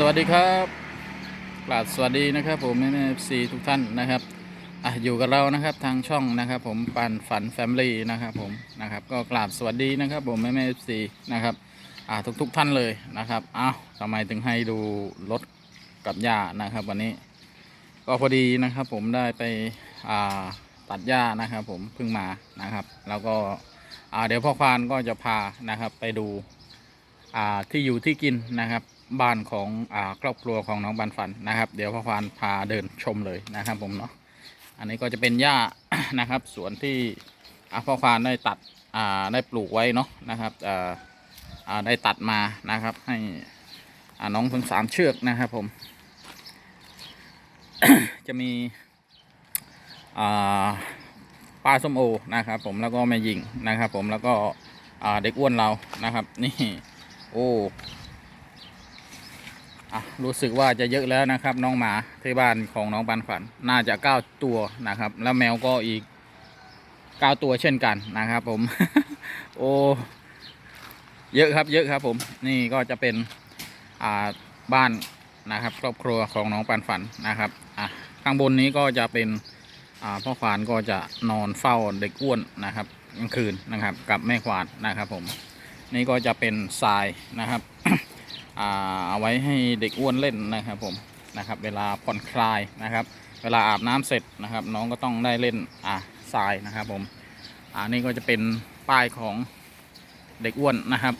สวัสดีครับกราบสวัสดีนะครับผมแม่เอฟซีทุกท่านนะครับอะอยู่กับเรานะครับทางช่องนะครับผมปันฝันแฟมิลี่นะครับผมนะครับก็กราบสวัสดีนะครับผมแม่เอฟซีนะครับอะทุกทุกๆท่านเลยนะครับอ้าวทำไมถึงให้ดูรถกับหญ้านะครับ วันนี้ ก็พอดีนะครับผมได้ไปอ่าตัดหญ้านะครับผมเพิ่งมานะครับ แล้วก็อ่าเดี๋ยวพ่อควานก็จะพานะครับไปดู ที่อยู่ที่กินนะครับ บ้านของครอบครัวของน้องบันฝันนะครับ เดี๋ยวพ่อควานพาเดินชมเลยนะครับผมเนาะอันนี้ก็จะเป็นหญ้านะครับสวนที่พ่อควานได้ตัดได้ปลูกไว้เนาะนะครับได้ตัดมานะครับ ให้น้องทั้งสามเชือกนะครับผม จะมีป้าส้มโอนะครับ ผมแล้วก็แม่หญิงนะครับ ผมแล้วก็เด็กอ้วนเรานะครับ นี่ โอ้อะรู้สึกว่าจะเยอะแล้วนะครับ น้องหมาที่บ้านของน้องปันฝันน่าจะเก้าตัวนะครับ แล้วแมวก็อีกเก้าตัวเช่นกันนะครับ ผม โอ้เยอะครับ เยอะครับ ผม นี่ก็จะเป็นอ่าบ้านนะครับ ครอบครัวของน้องปันฝันนะครับอะข้างบนนี้ก็จะเป็นอ่าพ่อควานก็จะนอนเฝ้าเด็กอ้วนนะครับกลางคืนนะครับ กับแม่ควานนะครับ ผม นี่ก็จะเป็นทรายนะครับเอาไว้ให้เด็กอ้วนเล่นนะครับผมนะครับเวลาผ่อนคลายนะครับ เวลาอาบน้ำเสร็จนะครับ น้องก็ต้องได้เล่นอ่าทรายนะครับผมอันนี่ก็จะเป็นป้ายของเด็กอ้วนนะครับ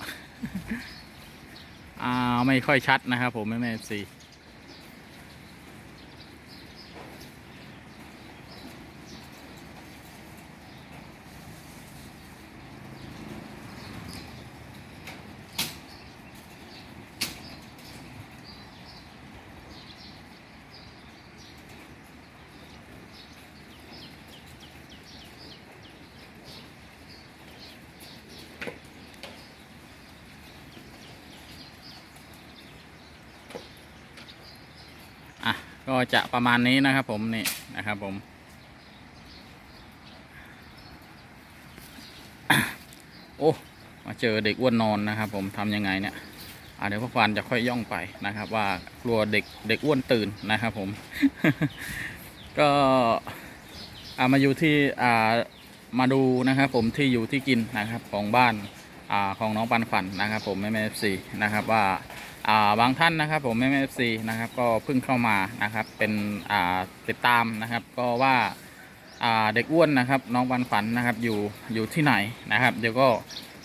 อ่าไม่ค่อยชัดนะครับผมแม่แม่สี อะ ก็จะประมาณนี้นะครับผมนี่นะครับผม โอ้มาเจอเด็กอ้วนนอนนะครับ ผมทำยังไงเนี่ยเดี๋ยวพ่อควานจะค่อยย่องไปนะครับ ว่ากลัวเด็กเด็กอ้วนตื่นนะครับ ผม ก็ามาอยู่ที่อ่ามาดูนะครับผมที่อยู่ที่กินนะครับของบ้านอ่าของน้องปันฝันนะครับ ผมแม่แม่ซีนะครับว่า บางท่านนะครับผมแม่แม่ซีนะครับก็เพิ่งเข้ามานะครับเป็นติดตามนะครับ ก็ว่าเด็กอ้วนนะครับ น้องบันฝันนะครับอยู่อยู่ที่ไหนนะครับ เดี๋ยวก็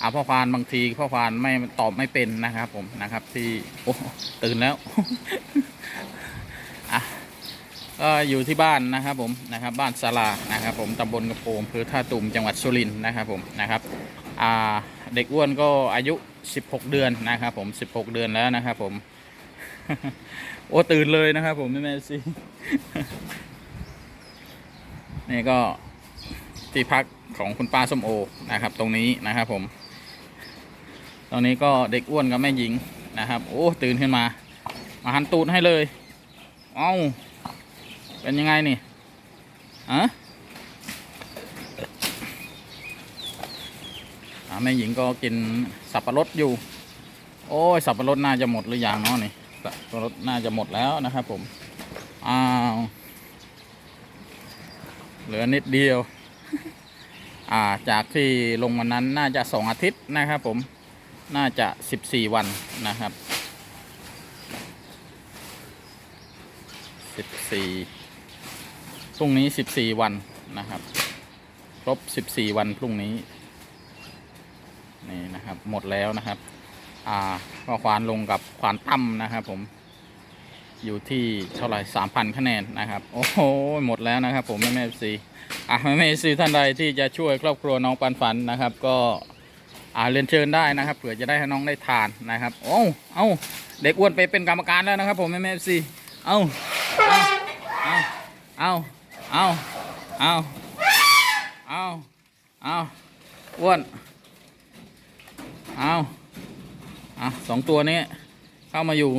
อาพ่อควานบางทีพ่อควานไม่ตอบไม่เป็นนะครับ ผมนะครับที่โอ้ตื่นแล้วก็อยู่ที่บ้านนะครับผมนะครับบ้านศาลานะครับผมตำบลกระโปงอำเภอท่าตุ่มจังหวัดสุรินทร์นะครับผมนะครับเด็กอ้วนก็อายุ 16 เดือนนะครับผม 16 เดือนแล้วนะครับผม โอ้ตื่นเลยนะครับผมแม่แม่สินี่ก็ที่พักของคุณป้าส้มโอนะครับ ตรงนี้นะครับผมตรงนี้ก็เด็กอ้วนกับแม่หญิงนะครับ โอ้ตื่นขึ้นมา มาหันตูดให้เลย เอ้า เป็นยังไงนี่อะ อ่า แม่หญิงก็กินสับปะรดอยู่ โอ้ยสับปะรดน่าจะหมดหรือยังเนาะนี่สับปะรดน่าจะหมดแล้วนะครับผมอ้าวเหลือนิดเดียว อ่าจากที่ลงวันนั้นน่าจะสองอาทิตย์นะครับผมน่าจะสิบสี่วันนะครับสิบสี่พรุ่งนี้สิบสี่วันนะครับ ครบสิบสี่วันพรุ่งนี้ นี่นะครับ หมดแล้วนะครับ อ่าก็ควานลงกับควานตั้มนะครับผมอยู่ที่เท่าไหร่สามพันคะแนนนะครับ โอ้โหหมดแล้วนะครับ ผมแม่แม่ซีอะแม่แม่ซีท่านใดที่จะช่วยครอบครัวน้องปันฝันนะครับ ก็อ่าเรียนเชิญได้นะครับเผื่อจะได้ให้น้องได้ทานนะครับ โอ้เอ้าเด็กอ้วนไปเป็นกรรมการแล้วนะครับ ผมแม่แม่ซีเอาเอ้าเอ้าเอ้าเอ้าเอ้าเอ้าอ้วน เอาเอาสองตัวนี้ เข้ามาอยู่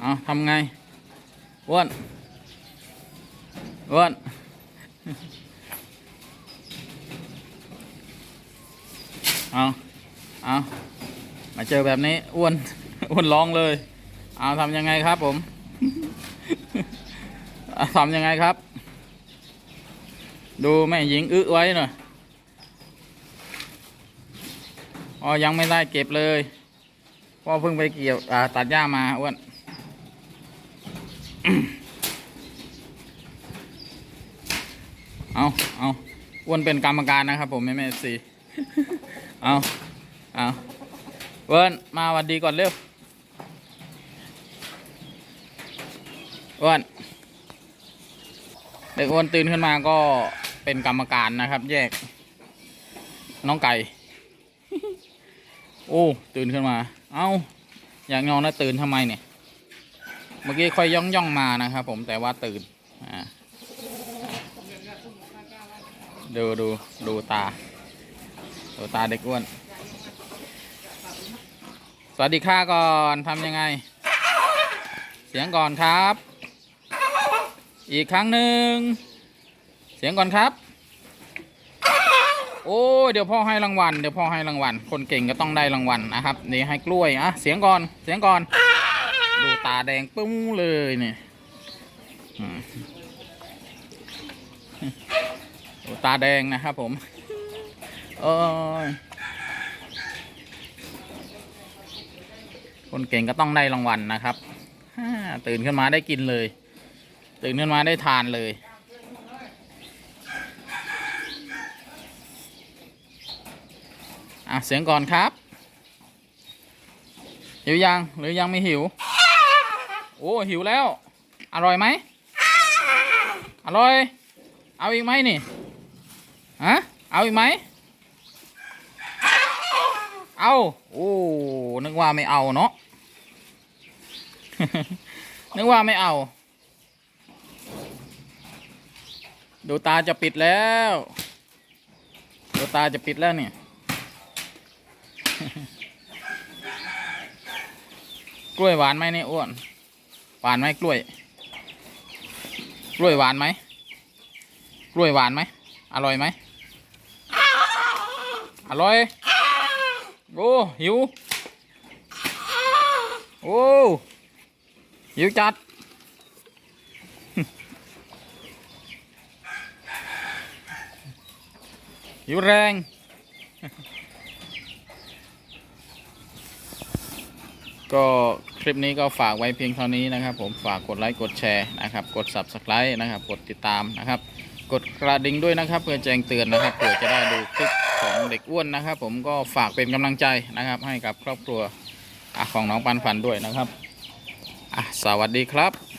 เอาทำไงอ้วนอ้วนเอาเอามาเจอแบบนี้อ้วนอ้วนร้องเลย เอาทำยังไงครับผมทำยังไงครับ ดูแม่หญิงอึไว้หน่อย อ๋อ ยังไม่ได้เก็บเลยพ่อเพิ่งไปเกี่ยวตัดหญ้ามาอ้วนเอาเอาอ้วนเป็นกรรมการนะครับ ผมแม่แม่สีเอาเอาเวิร์นมาวัดดีก่อนเร็วอ้วนเด็กอ้วนตื่นขึ้นมาก็เป็นกรรมการนะครับ แยก น้องไก่ โอ้ ตื่นขึ้นมา เอาอยากนอนแล้วตื่นทำไมเนี่ย เมื่อกี้ค่อยย่องย่องมานะครับผมแต่ว่าตื่น อ่า ดูดูดูตา ดูตาเด็กอ้วน สวัสดีค่ะก่อนทำยังไง เสียงก่อนครับ อีกครั้งหนึ่ง เสียงก่อนครับ โอ้ยเดี๋ยวพ่อให้รางวัล เดี๋ยวพ่อให้รางวัล คนเก่งก็ต้องได้รางวัลนะครับนี่ให้กล้วยอะเสียงก่อนเสียงก่อน ดูตาแดงปุ้งเลยเนี่ยดูตาแดงนะครับผมเอ้ยคนเก่งก็ต้องได้รางวัลนะครับตื่นขึ้นมาได้กินเลย ตื่นขึ้นมาได้ทานเลย อะเสียงก่อนครับ หิวยังหรือยังไม่หิว โอ้หิวแล้ว อร่อยไหม อร่อย เอาอีกไหมนี่ฮะเอาอีกไหม เอา โอ้ นึกว่าไม่เอาเนาะ นึกว่าไม่เอา ดูตาจะปิดแล้ว ดูตาจะปิดแล้วเนี่ย กล้วยหวานไหมเนี่ยอ้วนหวานไหมกล้วย กล้วยหวานไหมกล้วยหวานไหมอร่อยไหมอร่อยโอ้หิวโอ้หิวจัดหิวแรง ก็คลิปนี้ก็ฝากไว้เพียงเท่านี้นะครับ ผมฝากกดไลค์กดแชร์นะครับ กด subscribe นะครับ กดติดตามนะครับ กดกระดิ่งด้วยนะครับ เพื่อแจ้งเตือนนะครับเพื่อจะได้ดูคลิปของเด็กอ้วนนะครับ ผมก็ฝากเป็นกำลังใจนะครับ ให้กับครอบครัวของน้องปันฝันด้วยนะครับอะสวัสดีครับ